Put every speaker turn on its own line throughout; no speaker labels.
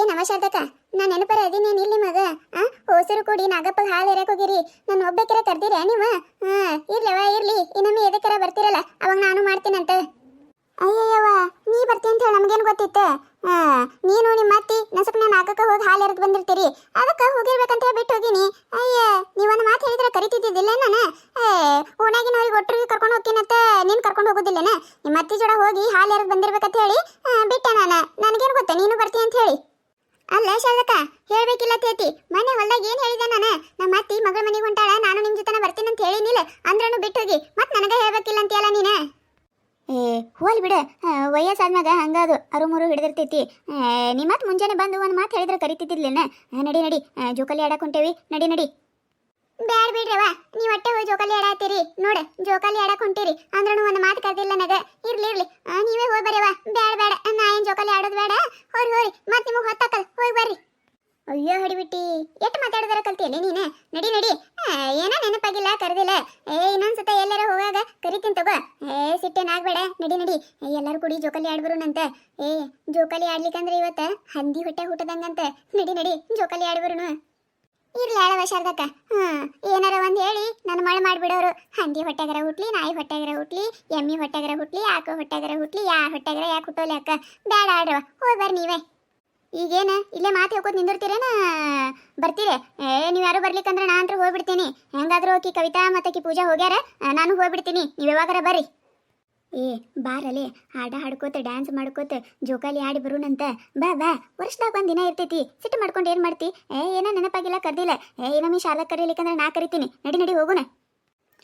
ಏನವ ಶಾರದಕ್ಕ ನಾ ನೆನಪರ ಅದೀನೇನು ಇಲ್ಲಿ ಮಗ. ಆ, ಹೋಸರು ಕೂಡಿ ನಾಗಪ್ಪ ಹಾಲು ಎರಕ್ ಹೋಗಿರಿ. ನಾನು ಒಬ್ಬಕ್ಕಿರ ಕರ್ದಿರ ನೀವು? ಹಾ ಇರ್ಲವ, ಇರ್ಲಿ. ಇನ್ನೊಮ್ಮೆ ಎದಕ್ಕರ ಬರ್ತಿರಲ್ಲ, ಅವಾಗ ನಾನು ಮಾಡ್ತೀನಂತ. ಅಯ್ಯಯ್ಯವ ನೀ ಬರ್ತಿ ಅಂತ ಹೇಳಿ, ನಮಗೇನು ಗೊತ್ತಿತ್ತು? ಹಾ ನೀನು ನಿಮ್ಮ ಅತ್ತಿ ನಸಪ್ಪ ನಾನು ಆಗಕ್ಕ ಹೋಗಿ ಹಾಲು ಎರೆದು ಬಂದಿರ್ತೀರಿ. ಅದಕ್ಕೆ ಹೋಗಿರ್ಬೇಕಂತ ಬಿಟ್ಟು ಹೋಗಿನಿ. ಅಯ್ಯ, ನೀವೊಂದು ಮಾತು ಹೇಳಿದ್ರೆ ಕರಿತಿದ್ದಿಲ್ಲ ನಾನು? ಏ ಓಣಾಗಿನವ್ರಿಗೆ ಒಟ್ಟರಿಗೆ ಕರ್ಕೊಂಡು ಹೋಗ್ತೀನಂತ ನೀನು ಕರ್ಕೊಂಡು ಹೋಗೋದಿಲ್ಲನ? ನಿಮ್ಮ ಅತ್ತಿ ಜೋಡ ಹೋಗಿ ಹಾಲು ಎರೆದು ಬಂದಿರ್ಬೇಕಂತ ಹೇಳಿ ಬಿಟ್ಟೆ ನಾನು. ನನಗೇನು ಗೊತ್ತ, ನೀನು ಬರ್ತೀನಿ ಅಂತ ಹೇಳಿ. ಅಲ್ಲ ಶಾರದಕ್ಕ, ಹೇಳ್ಬೇಕಿಲ್ಲ ತೇತಿ. ಮನೆ ಹೊಲ್ದಾಗ ಏನ್ ಹೇಳಿದೆ ನಾನು? ನಮ್ಮ ಅತ್ತಿ ಮಗಳ ಮನೆಗೆ ಹೊಂಟಾಳ, ನಾನು ನಿಮ್ ಜೊತೆ ಬರ್ತೀನಿ ಅಂತ ಹೇಳಿನಿಲ್ಲ ಅಂದ್ರನು ಬಿಟ್ಟು ಹೋಗಿ. ಮತ್ ನನಗ ಹೇಳ್ಬೇಕಿಲ್ಲ ಅಂತೀಯಲ್ಲ ನೀನ? ಏ, ಹೋಲ್ ಬಿಡ. ವಯಸ್ಸಾದ್ಮ್ಯಾಗ ಹಂಗಾದು ಅರುಮುರು ಹಿಡಿದಿರ್ತೈತಿ. ನೀ ಮತ್ತೆ ಮುಂಜಾನೆ ಬಂದು ಒಂದು ಮಾತು ಹೇಳಿದ್ರೆ ಕರಿತಿದ್ದಿಲ್ಲ ನಡಿ ನಡಿ. ಜೋಕಾಲಿ ಆಡಕ್ ಹೊಂಟೇವಿ. ನಡಿ ನಡಿ. ಬ್ಯಾಡ ಬಿಡ್ರವ ನೀ ಒಟ್ಟೆ ಹೋಗಿ ಜೋಕಾಲಿ ಆಡಾತೀರಿ. ನೋಡ, ಜೋಕಾಲಿ ಆಡಕ್ ಹೊಂಟಿರಿ ಅಂದ್ರೂ ಒಂದು ಮಾತು ಕರ್ದಿಲ್ಲ ನಗ. ಇರ್ಲಿ ಇರ್ಲಿ. ನೀವೇ ಹೋಗಿ ಬರ್ಯವ ಬ್ಯಾಡ ಬ್ಯಾಡ. ನಾ ಏನ್ ಜೋಕಾಲಿ ಆಡೋದು ಬೇಡ ಹೋರಿ ಹೋರಿ. ಮತ್ ನಿಮಗೆ ಹೊತ್ತಾಕಲ್. ಹೋಗಿ ಬರ್ರಿ. ಅಯ್ಯೋ, ಹಡಿಬಿಟ್ಟಿ. ಎಷ್ಟು ಮಾತಾಡಿದಾರ ಕಲ್ತಿಯಲ್ಲಿ ನೀನು? ನಡಿ ನಡಿ. ಏನೋ ನೆನಪಾಗಿಲ್ಲ, ಕರೆದಿಲ್ಲ. ಏ, ಇನ್ನೊಂದ್ಸತ ಎಲ್ಲಾರ ಹೋಗಾಗ ಕರಿತೀನಿ ತಗೋ. ಏ ಸಿಟ್ಟೇನಾಗ್ಬೇಡ ನಡಿ ನಡಿ. ಎಲ್ಲರೂ ಕೂಡಿ ಜೋಕಾಲಿ ಆಡ್ಬರುನಂತ ಏ, ಜೋಕಾಲಿ ಆಡ್ಲಿಕ್ಕಂದ್ರೆ ಇವತ್ತು ಹಂದಿ ಹೊಟ್ಟೆ ಹುಟ್ಟದಂಗಂತ. ನಡಿ ನಡಿ. ಜೋಕಾಲಿ ಆಡ್ಬರುನು ಇರ್ಲಿ ಆಳವ ಶಾರದಕ್ಕ. ಹ್ಮ್, ಏನಾರ ಒಂದ್ ಹೇಳಿ. ನನ್ನ ಮಳೆ ಮಾಡ್ಬಿಡೋರು. ಹಂದಿ ಹೊಟ್ಟೆಗರ ಹುಟ್ಲಿ, ನಾಯಿ ಹೊಟ್ಟೆಗರ ಹುಟ್ಲಿ, ಎಮ್ಮಿ ಹೊಟ್ಟೆಗರ ಹುಟ್ಲಿ ಆಕೋ ಹೊಟ್ಟೆಗರ ಹುಟ್ಲಿ, ಯಾ ಹೊಟ್ಟೆಗರ ಯಾಕೆ ಹುಟ್ಟೋಲಿ ಅಕ್ಕ? ಬೇಡ ಆಡ್ರವ ಹೋಗಿ ಬರ್ರಿ ನೀವೇ. ಈಗೇನ? ಇಲ್ಲೇ ಮಾತು ಹೇಳ್ಕೊತ ನಿಂದಿರ್ತೀರೇನ? ಬರ್ತೀರಿ. ಏ, ನೀವು ಯಾರು ಬರ್ಲಿಕ್ಕಂದ್ರೆ ನಾ ಅಂತ ಹೋಗ್ಬಿಡ್ತೀನಿ. ಹೆಂಗಾದ್ರೂ ಆಕಿ ಕವಿತಾ ಮತ್ತೆ ಪೂಜಾ ಹೋಗ್ಯಾರ ನಾನು ಹೋಗ್ಬಿಡ್ತೀನಿ. ನೀವು ಯಾವಾಗಾರ ಬರ್ರಿ. ಏ, ಬಾರಲೆ. ಹಾಡ ಹಾಡ್ಕೋತ ಡ್ಯಾನ್ಸ್ ಮಾಡ್ಕೋತ, ಜೋಕಾಲಿ ಆಡಿ ಬರೋಣಂತ ಬಾ ಬಾ. ವರ್ಷದಾಗ ಒಂದ್ ದಿನ ಇರ್ತೈತಿ. ಸಿಟ್ಟು ಮಾಡ್ಕೊಂಡು ಏನು ಮಾಡ್ತಿ? ಏ, ಏನೋ ನೆನಪಾಗಿಲ್ಲ, ಕರೆದಿಲ್ಲ. ಏ ಮೀ ಶಾಲಾ ಕರೀಲಿಕ್ಕಂದ್ರೆ ನಾ ಕರಿತೀನಿ. ನಡಿ ನಡಿ, ಹೋಗೋಣ.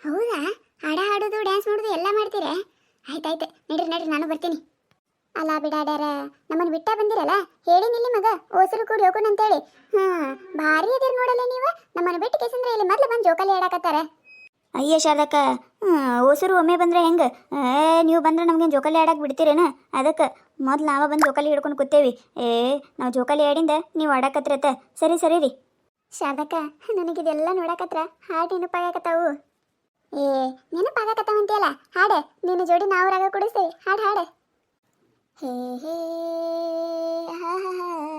ಹೌದಾ? ಹಾಡ ಹಾಡೋದು ಡ್ಯಾನ್ಸ್ ಮಾಡೋದು ಎಲ್ಲ ಮಾಡ್ತೀರಾ? ಆಯ್ತಾಯ್ತು. ನಡ್ರಿ ನಡ್ರಿ ನಾನು ಬರ್ತೀನಿ. ಅಲ್ಲ ಬಿಡಾಡ್ಯಾರ ನಮ್ಮನ್ನು ಬಿಟ್ಟ ಬಂದಿರಲ್ಲ? ಹೇಳಿನಿಲ್ಲಿ ಮಗ. ಓಸರು ಕೂಡಿ ಹೋಗೋಣ ಅಂತೇಳಿ ಹಾ ಭಾರಿ ಅದಿರ ನೋಡಲ್ಲ ನೀವು? ನಮ್ಮನ್ನು ಬಿಟ್ಟು ಕೇಸಂದ್ರೆ ಇಲ್ಲಿ ಮೊದಲು ಬಂದು ಜೋಕಾಲಿ ಆಡಕತ್ತಾರ. ಅಯ್ಯ ಹ್ಞೂ ಓಸರು ಒಮ್ಮೆ ಬಂದ್ರೆ ಹೆಂಗೆ? ಏ, ನೀವು ಬಂದ್ರೆ ನಮ್ಗೆ ಜೋಕಾಲಿ ಆಡಕ್ಕೆ ಬಿಡ್ತೀರೇನು? ಅದಕ್ಕೆ, ಮೊದ್ಲು ನಾವ ಬಂದು ಜೋಕಾಲಿ ಹಿಡ್ಕೊಂಡು ಕೂತೇವಿ. ಏ, ನಾವು ಜೋಕಾಲಿ ಆಡಿಂದ ನೀವು ಆಡಕತ್ರತ ಸರಿ ಸರಿ ರೀ. ಶಾರದಕ್ಕ ನನಗಿದೆಲ್ಲ ನೋಡಕತ್ರ ಹಾಡು ನೆನಪಾಗಕತ್ತಾವು ಏ ನೆನಪಾಗಕತ್ತಾವಂತಿಯಲ್ಲ ಹಾಡು, ನಿನ್ನ ಜೋಡಿ ನಾವು ರಾಗ ಕುಡಿಸ್ತೀವಿ ಹಾಡು ಹಾಡು. ಹೇ ಹೇ, ಹಾ ಹಾ ಹಾ.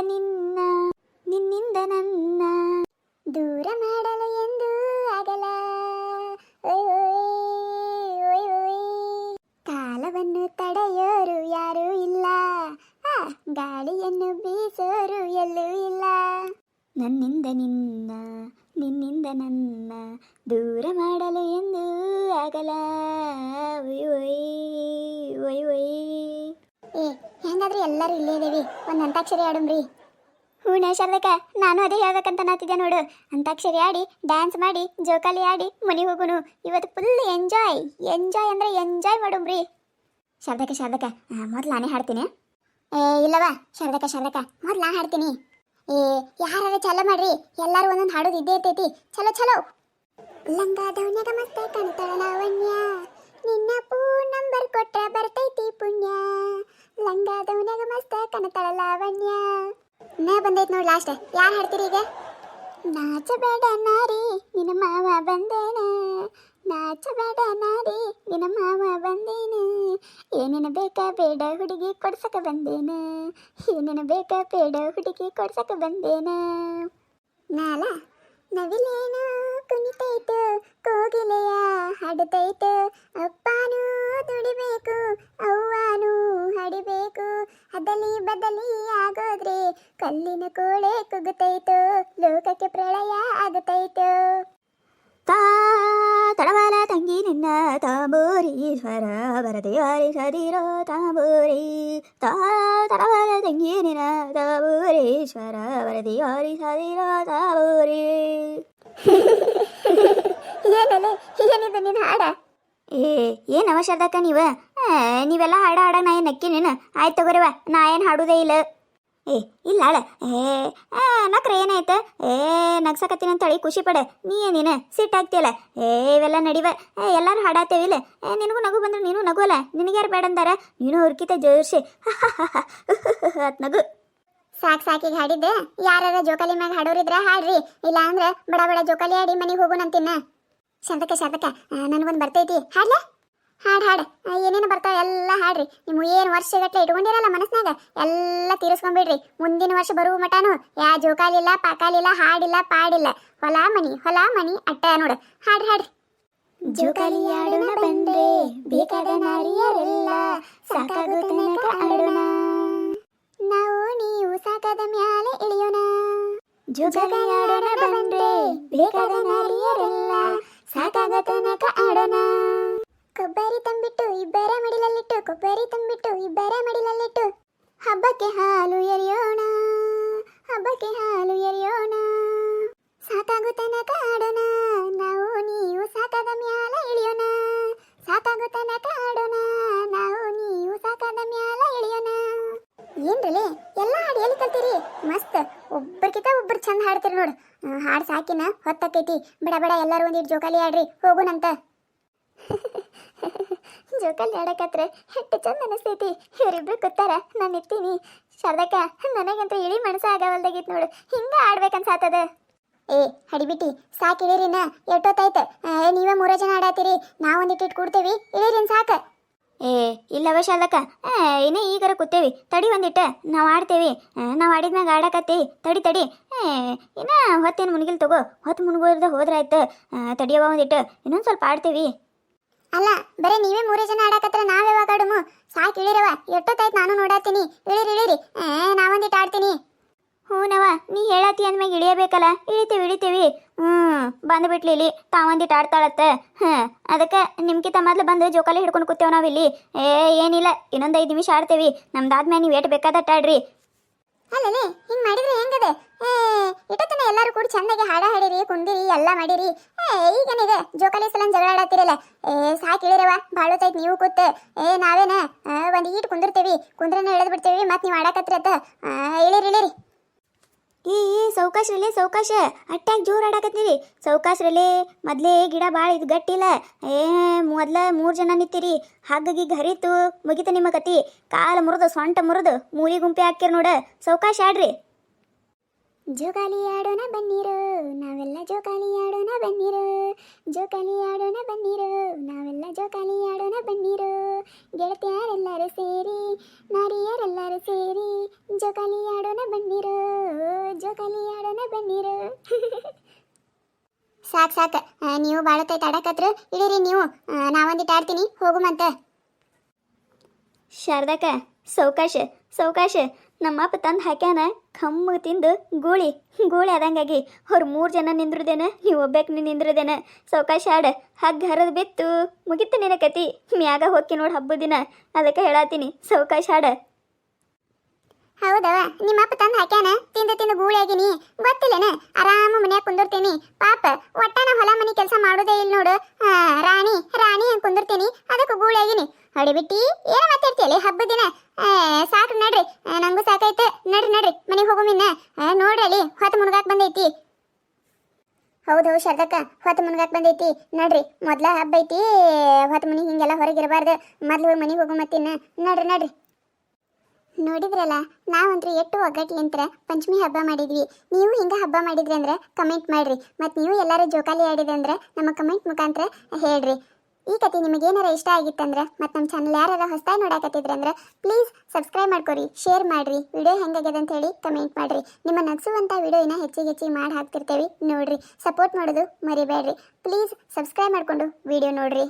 ನಿನ್ನ ನಿನ್ನಿಂದ ನನ್ನ. ದೂರ ಮಾಡಲು ಎಂದು ಆಗಲ ಕಾಲವನ್ನು ತಡೆಯೋರು ಯಾರೂ ಇಲ್ಲ. ಆ, ಗಾಳಿಯನ್ನು ಬೀಸೋರು ಎಲ್ಲೂ ಇಲ್ಲ. ನನ್ನಿಂದ ನಿನ್ನ ನಿನ್ನಿಂದ ನನ್ನ. ದೂರ ಮಾಡಲು ಎಂದು ಆಗಲ ಒಯ್ ಒಯ್ ಒಯ್ ಒಯ್ ಹೆಂಗಾದ್ರೂ ಎಲ್ಲರೂ ಇಲ್ಲೇ ಇದೀವಿ ಒಂದು ಅಂತಾಕ್ಷರಿ ಆಡುಮ್ರಿ ಹೂಣ ಶಾರದಕ್ಕ ನಾನು ಅದೇ ಹೇಳ್ಬೇಕಂತ ನಾತಿದ್ದೆ ನೋಡು. ಅಂತಾಕ್ಷರಿ ಆಡಿ ಡ್ಯಾನ್ಸ್ ಮಾಡಿ, ಜೋಕಾಲಿ ಆಡಿ, ಮನೆ ಹೋಗುನು. ಇವತ್ತು ಫುಲ್ ಎಂಜಾಯ್ ಎಂಜಾಯ್ ಅಂದ್ರೆ ಎಂಜಾಯ್ ಮಾಡುಮ್ರಿ ಶಾರದಕ್ಕ ಶಾರದಕ್ಕ ಮೊದ್ಲು ನಾನೇ ಹಾಡ್ತೀನಿ. ಏ ಇಲ್ಲವ ಶಾರದಕ್ಕ ಶಾರದಕ್ಕ, ಮೊದ್ಲು ನಾ ಹಾಡ್ತೀನಿ. ಏ ಯಾರ ಚಲೋ ಮಾಡ್ರಿ, ಎಲ್ಲರೂ ಒಂದೊಂದು ಹಾಡೋದು ಇದ್ದೇ ಇರ್ತೈತಿ. ಚಲೋ ಚಲೋ ಲಂಗ ಮಸ್ತ ಕಣ್ತಾಳ ಲಾವಣ್ಯ ನಿನ್ನ ಪೂ ನಂಬರ್ ಕೊಟ್ಟ ಬರ್ತೈತಿ ಪುಣ್ಯ. ಲಂಗ ದೌನ್ಯಾಗ ಮಸ್ತ ಕನತಳ ಲಾವಣ್ಯ. ನಾ, ಬಂದೈತ್ ನೋಡಿ ಲಾಸ್ಟ್ ಯಾರು ಹಾಡ್ತೀರಿ ಈಗ? ನಾಚಬೇಡ ನಾರಿ ನಿನ್ನ ಮಾವ ಬಂದೇನ. ನಾಚಬೇಡ ನಾರಿ ನಿನ್ನ ಮಾವ ಬಂದೇನ. ಏನೇನು ಬೇಕ ಬೇಡ ಹುಡುಗಿ ಕೊಡ್ಸಕ ಬಂದೇನ. ಏನೇನು ಬೇಕ ಬೇಡ ಹುಡುಗಿ ಕೊಡ್ಸಕ ಬಂದೇನ. ನಾಲ, ನವಿಲೇನು ಕುಣಿತೈತು ಕೋಗಿಲೆಯ ಹಾಡುತ್ತೈತು ಅಪ್ಪನೂ ದುಡಿಬೇಕು ಅವ್ವಾನು ಹಾಡಿಬೇಕು ಅದಲಿ ಬದಲಿ ಆಗೋದ್ರೆ ಕಲ್ಲಿನ ಕೋಳೆ ಕುಗುತ್ತೈತು ಲೋಕಕ್ಕೆ ಪ್ರಳಯ ಆಗುತ್ತೈತು
ತಾ ತಡವಾಲ ತಂಗಿ ನಿನ್ನ ತಾಂಬೂರೀಶ್ವರ ಬರದೇವಾರಿ ಸದಿರೋ ತಾಂಬೂರಿ ತಾ ತಡವಾಲ ತಂಗಿ ನಿನ್ನ ತಾಂಬೂರೀಶ್ವರ ಬರದೇವಾರಿ ಸದಿರೋ ತಾಂಬೂರಿ
ಏನಲೆ ಏನಿದು ನಿನ್ನ ಹಾಡ
ಏ ಏನು ಅವಶ್ಯದಕ್ಕ ನೀವು ನೀವೆಲ್ಲ ಹಾಡ ಹಾಡ ನಾ ಏನು ನಕ್ಕಿ ನೀನು ಆಯ್ತು ತಗೋರಿವ ನಾ ಏನು ಹಾಡೋದೇ ಇಲ್ಲ ಏ ಇಲ್ಲ ಅಳ ಏ ನಕ್ರ ಏನಾಯ್ತು ಏ ನಗ್ಸಕತ್ತೀನಿ ಅಂತ ಹೇಳಿ ಖುಷಿ ಪಡ ನೀ ಏನೇನು ಸಿಟ್ಟಾಗ್ತಿಯಲ್ಲ ಏ ಇವೆಲ್ಲ ನಡಿವ ಏ ಎಲ್ಲರೂ ಹಾಡಾತೇವಿಲ್ಲ ಏ ನಿನಗೂ ನಗು ಬಂದ್ರೆ ನೀನು ನಗುವಲ್ಲ ನಿನಗ್ಯಾರು ಬೇಡ ಅಂದಾರ ನೀನು ಹುರ್ಕಿತ ಜೋರ್ಸಿ ಅತ್ ನಗು
ಸಾಕ್ ಸಾಕಿಗೆ ಹಾಡಿದ್ದೆ ಯಾರ ಜೋಕಾಲಿ ಮ್ಯಾಗ ಹಾಡೋರಿದ್ರ ಹಾಡ್ರಿ ಇಲ್ಲ ಅಂದ್ರೆ ಬಡ ಬಡ ಜೋಕಾಲಿ ಆಡಿ ಮನೆಗೆ ಹೋಗುನಂತಿನ್ನ ಶತಕ ಶಾಂತಕ ನನಗೊಂದು ಬರ್ತೈತಿ. ಹಾಡ್ಲ? ಹಾಡು ಹಾಡು. ಏನೇನು ಬರ್ತಾವೆ, ಎಲ್ಲ ಹಾಡ್ರಿ. ನಿಮ್ಮ ಏನು ವರ್ಷಗಟ್ಟಲೆ ಇಟ್ಕೊಂಡಿರಲ್ಲ ಮನಸ್ನಾಗ? ಎಲ್ಲ ತೀರಿಸ್ಕೊಂಬಿಡ್ರಿ. ಮುಂದಿನ ವರ್ಷ ಬರುವ ಮಟಾನು ಯಾ ಜೋಕಾಲಿಲ್ಲ, ಪಾಕಾಲಿಲ್ಲ, ಹಾಡಿಲ್ಲ, ಪಾಡಿಲ್ಲ. ಹೊಲ ಮನಿ ಹೊಲ ಮನಿ, ಅಟ್ಟ ನೋಡು. ಹಾಡ್ರಿ ಹಾಡ್ರಿ.
ಜೋಕಾಲಿ ಬಂದ್ರೆ ಬೇಕಾದ ನಾರಿಯರೆಲ್ಲ ಸಾಕಾಗೋ
ನಾವು ನೀವು ಸಾಕಾದ ಮ್ಯಾಲೆ ಇಳಿಯೋಣ.
ಜೋಕಾಲಿ ಆಡೋಣ ಬಂದ್ರೆ ಬೇಕಾದ ನಾರಿಯರೆಲ್ಲ ಸಾಕಾಗೋ ತನಕ ಆಡೋಣ
ಕೊಬ್ಬರಿ ತಂಬಿಟ್ಟು ಇಬ್ಬರ ಮಡಿಲಲ್ಲಿಟ್ಟು ಕೊಬ್ಬರಿ ತಂಬಿಟ್ಟು ಇಬ್ಬರ ಮಡಿಲಲ್ಲಿಟ್ಟು. ಹಬ್ಬಕ್ಕೆ ಹಾಲು ಎರೆಯೋಣ. ಚಂದ ಹಾಡ್ತೀರಿ ನೋಡು. ಹಾಡ್ ಸಾಕಿನ ಹೊತ್ತಕ್ಕೈತಿ ಬಡ ಬಡ ಎಲ್ಲರೂ ಒಂದಿಟ್ಟು ಜೋಕಾಲಿ ಆಡ್ರಿ ಹೋಗುನಂತ ಜೋಕಾಲಿ ಆಡಕತ್ರ ಹೆಟ್ಟು ಚಂದ ಅನಿಸ್ತೈತಿ. ಇವರಿಬ್ರು ಕೂತಾರ, ನಾನು ಇರ್ತೀನಿ. ಶಾರದಕ್ಕ, ನನಗಂತ ಇಳಿ ಮನಸ್ಸ ಆಗವಲ್ದಾಗಿತ್ತು ನೋಡು. ಹಿಂಗ ಆಡ್ಬೇಕನ್ಸಾತದ. ಏ, ಹಡಿಬಿಟ್ಟಿ, ಸಾಕು ಇಳಿರಿನ, ಎಷ್ಟೊತ್ತಾಯ್ತು? ಏ, ನೀವೇ ಮೂರ ಜನ ಆಡಾತೀರಿ ನಾವೊಂದಿಟ್ಟು ಕೂಡ್ತೇವಿ. ಇಳಿರಿನ್ ಸಾಕ.
ಏ, ಇಲ್ಲವ ಶಾಲಕ? ಏನೇ ಈಗರ ಕೂತೇವಿ. ತಡಿ ಒಂದಿಟ್ಟ. ನಾವು ಆಡ್ತೇವಿ. ನಾವು ಆಡಿದ್ಮ್ಯಾಗ ಆಡಕತ್ತಿ. ತಡಿ ತಡಿ. ಇನ್ನ ಹೊತ್ತೇನು ಮುನ್ಗಿಲ್ ತಗೋ. ಹೊತ್ತು ಮುನ್ಗೋದ ಹೋದ್ರಾಯ್ತ. ತಡಿಯವ ಒಂದಿಟ್ಟು. ಇನ್ನೊಂದು ಸ್ವಲ್ಪ ಆಡ್ತೇವಿ.
ಅಲ್ಲ, ಬರೀ ನೀವೇ ಮೂರೇ ಜನ ಆಡಕತ್ರ ನಾವ್ ಆಡುಮು? ಸಾಕು ಇಳಿರವ ಎಷ್ಟೊತ್ತಾಯ್ತು ನಾನು ನೋಡಾತೀನಿ. ಇಳಿರಿ ಇಳಿರಿ. ನಾವೊಂದಿಟ್ಟು ಆಡ್ತೀನಿ.
ಹೂನವ ನೀ ಹೇಳತಿ ಅಂದ್ಮ್ಯಾಗ ಇಳಿಯಬೇಕಲ್ಲ ಇಳಿತೀವಿ ಇಳಿತೀವಿ. ಹ್ಞೂ ಬಂದ್ಬಿಟ್ಲಿ ಇಲ್ಲಿ ತಾವಂದಿಟ್ಟು ಆಡ್ತಾಳತ್ತೆ. ಹಾಂ ಅದಕ್ಕೆ ನಿಮ್ಕಿಂತ ಮೊದ್ಲು ಬಂದು ಜೋಕಾಲಿ ಹಿಡ್ಕೊಂಡು ಕೂತೇವ್ ನಾವಿಲ್ಲಿ ಏ ಏನಿಲ್ಲ ಇನ್ನೊಂದು ಐದು ನಿಮಿಷ ಆಡ್ತೇವಿ. ನಮ್ದಾದ್ಮೇಲೆ ನೀವು ಏಟ್ ಬೇಕಾದಟ್ಟು ಆಡ್ರಿ.
ಅಲ್ಲಲೇ ಹಿಂಗೆ ಮಾಡಿದ್ರೆ ಹೆಂಗದೆ? ಏ ಇಟ್ಟತನ ಎಲ್ಲರೂ ಕೂಡ ಚಂದಾಗಿ ಹಾಡ ಹಾಡಿರಿ ಕುಂದಿರಿ ಎಲ್ಲ ಮಾಡಿರಿ. ಏ ಈಗೇನಿದೆ ಜೋಕಾಲಿ ಸಲ ಜಗಳ ಆಡತ್ತಿರಲ್ಲ. ಏ ಸಾಕ್ ಇಳಿರವ ಭಾಳ ಹೊತ್ತೈತ್ ನೀವು ಕೂತ್. ಏ ನಾವೇನ ಒಂದ್ ಈಟ್ ಕುಂದಿರ್ತೇವಿ. ಕುಂದ್ರನ ಎಳೆದು ಬಿಡ್ತೇವಿ ಮತ್ತೆ ನೀವು ಆಡಕತ್ರಿ ಅತ್ತ ಆ, ಇಳಿರಿ ಇಳಿರಿ.
ಏ ಏ, ಸೌಕಾಶ್ರಲ್ಲೇ, ಸೌಕಾಶ. ಅಟ್ಟ್ಯಾಗ ಜೋರ್ ಆಡಾಕತ್ತೀರಿ ಸೌಕಾಶ್ರಲ್ಲೇ, ಮೊದ್ಲೇ ಗಿಡ ಭಾಳ ಇದು ಗಟ್ಟಿಲ್ಲ ಏ, ಮೊದ್ಲ ಮೂರು ಜನ ನಿಂತೀರಿ. ಹಾಗಾಗಿ ಹರಿತು ಮುಗಿತ ನಿಮ್ಮ ಕತಿ ಕಾಲು ಮುರಿದು, ಸೊಂಟ ಮುರಿದು, ಮೂಲಿ ಗುಂಪೆ ಹಾಕಿರ್ ನೋಡ. ಸೌಕಾಶ ಆಡ್ರಿ.
ಜೋಕಾಲಿ ಆಡೋಣ ಬನ್ನಿರು, ನಾವೆಲ್ಲ ಜೋಕಾಲಿ ಆಡೋಣ ಬನ್ನಿರು. ಜೋಕಾಲಿ ಆಡೋಣ ಬನ್ನಿರು, ನಾವೆಲ್ಲ ಜೋಕಾಲಿ ಆಡೋಣ ಬನ್ನಿರು. ಗೆಳತಿಯರೆಲ್ಲರೂ ಸೇರಿ, ನಾರಿಯರೆಲ್ಲರೂ ಸೇರಿ ಜೋಕಾಲಿ ಆಡೋಣ ಬನ್ನಿರು ಜೋಕಾಲಿ ಆಡೋಣ ಬನ್ನಿರು. ಸಾಕ್ ಸಾಕ್ ನೀವು ಭಾಳ ಹೊತ್ತೈತೆ ಆಡಕತ್ರ. ಇಡೀರಿ ನೀವು ನಾವೊಂದು ನಾವೊಂದಿಟ್ಟು ಆಡ್ತೀನಿ ಹೋಗುಮಂತ
ಶಾರದಕ್ಕ, ಸೌಕಾಶ ಸೌಕಾಶ ನಮ್ಮಪ್ಪ ತಂದು ಹಾಕ್ಯಾನ, ಕಮ್ಮ ತಿಂದು ಗೂಳಿ ಗೂಳಿ ಆದಂಗಾಗಿ ಅವ್ರು ಮೂರು ಜನ ನಿಂದ್ರದೇನ, ನೀವು ಒಬ್ಬಕ್ಕೆ ನೀನು ನಿಂದ್ರದೇನ, ಸೌಕಾಶ ಆಡ ಹಗ್ಗ ಹರಿದು ಬಿತ್ತು. ಮುಗಿತು ನಿನ್ನ ಕತಿ, ಮ್ಯಾಗ ಹೋಗಿ ನೋಡಿ ಹಬ್ಬದಿನ ಅದಕ್ಕೆ ಹೇಳತ್ತೀನಿ ಸೌಕಾಶ ಆಡ.
ಹೌದವ, ನಿಮ್ಮ ಅಪ್ಪ ತಂದು ಹಾಕ್ಯಾನ? ತಿಂದು ತಿಂದು ಗೂಳಿಯಾಗಿನಿ ಗೊತ್ತಿಲ್ಲೇನ? ಆರಾಮ ಮನ್ಯಾಗ ಕುಂದಿರ್ತೀನಿ. ಪಾಪ ಒಟ್ಟ ಹೊಲ ಮನಿ ಕೆಲಸ ಮಾಡೋದೇ ಇಲ್ಲ ನೋಡು. ರಾಣಿ ರಾಣಿ ಅಂತ ಕುಂದಿರ್ತೀನಿ. ಅದಕ್ಕೆ ಗೂಳಿಯಾಗಿನಿ ಹೊಡಿಬಿಟ್ಟಿ ಏನು ಮಾತಾಡ್ತೀಯಲ್ಲ, ಹಬ್ಬದ ದಿನ. ಸಾಕು ನಡ್ರಿ. ನಂಗೂ ಸಾಕಾಯ್ತು. ನಡ್ರಿ ನಡ್ರಿ. ಮನೆಗೆ ಹೋಗು ಮಿನ್ನ. ನೋಡ್ರಿ ಅಲ್ಲಿ ಹೊತ್ತು ಮುನ್ಗಾಕ್ ಬಂದೈತಿ. ಹೌದು ಶರ್ದಕ್ಕ ಹೊತ್ತು ಮುನ್ಗಾಕ್ ಬಂದೈತಿ. ನಡ್ರಿ, ಮೊದ್ಲ ಹಬ್ಬ ಐತಿ. ಹೊತ್ತು ಮನಿ ಹಿಂಗೆಲ್ಲ ಹೊರಗಿರಬಾರ್ದು ಮೊದ್ಲು ಮನೆಗೆ ಹೋಗು ಮತ್ತಿನ್ನ. ನಡ್ರಿ ನಡ್ರಿ. ನೋಡಿದ್ರಲ್ಲ ನಾವಂದ್ರೆ ಎಷ್ಟು ಒಗ್ಗಟ್ಲಿಂತ್ರ ಪಂಚಮಿ ಹಬ್ಬ ಮಾಡಿದ್ವಿ. ನೀವು ಹಿಂಗ ಹಬ್ಬ ಮಾಡಿದ್ರಿ ಅಂದ್ರೆ ಕಮೆಂಟ್ ಮಾಡ್ರಿ. ಮತ್ತು ನೀವು ಎಲ್ಲರೂ ಜೋಕಾಲಿ ಆಡಿದ್ರಿ ಅಂದ್ರೆ ನಮ್ಮ ಕಮೆಂಟ್ ಮುಖಾಂತರ ಹೇಳ್ರಿ. ಈ ಕತೆ ನಿಮಗೇನಾರ ಇಷ್ಟ ಆಗಿತ್ತಂದ್ರೆ ಮತ್ತು ನಮ್ಮ ಚಾನಲ್ ಯಾರು ಹೊಸದಾಗಿ ನೋಡಾಕತ್ತಿದ್ರೆ ಅಂದ್ರೆ ಪ್ಲೀಸ್ ಸಬ್ಸ್ಕ್ರೈಬ್ ಮಾಡ್ಕೊರಿ ಶೇರ್ ಮಾಡ್ರಿ ವಿಡಿಯೋ ಹೆಂಗಾಗ್ಯದ ಅಂತ ಹೇಳಿ ಕಮೆಂಟ್ ಮಾಡ್ರಿ. ನಿಮ್ಮ ನಗಿಸುವಂಥ ವಿಡಿಯೋ ಇನ್ನ ಹೆಚ್ಚಿಗೆ ಹೆಚ್ಚಿಗೆ ಮಾಡಿ ಹಾಕ್ತಿರ್ತೇವೆ ನೋಡ್ರಿ. ಸಪೋರ್ಟ್ ಮಾಡೋದು ಮರಿಬೇಡ್ರಿ ಪ್ಲೀಸ್ ಸಬ್ಸ್ಕ್ರೈಬ್ ಮಾಡ್ಕೊಂಡು ವಿಡಿಯೋ ನೋಡ್ರಿ.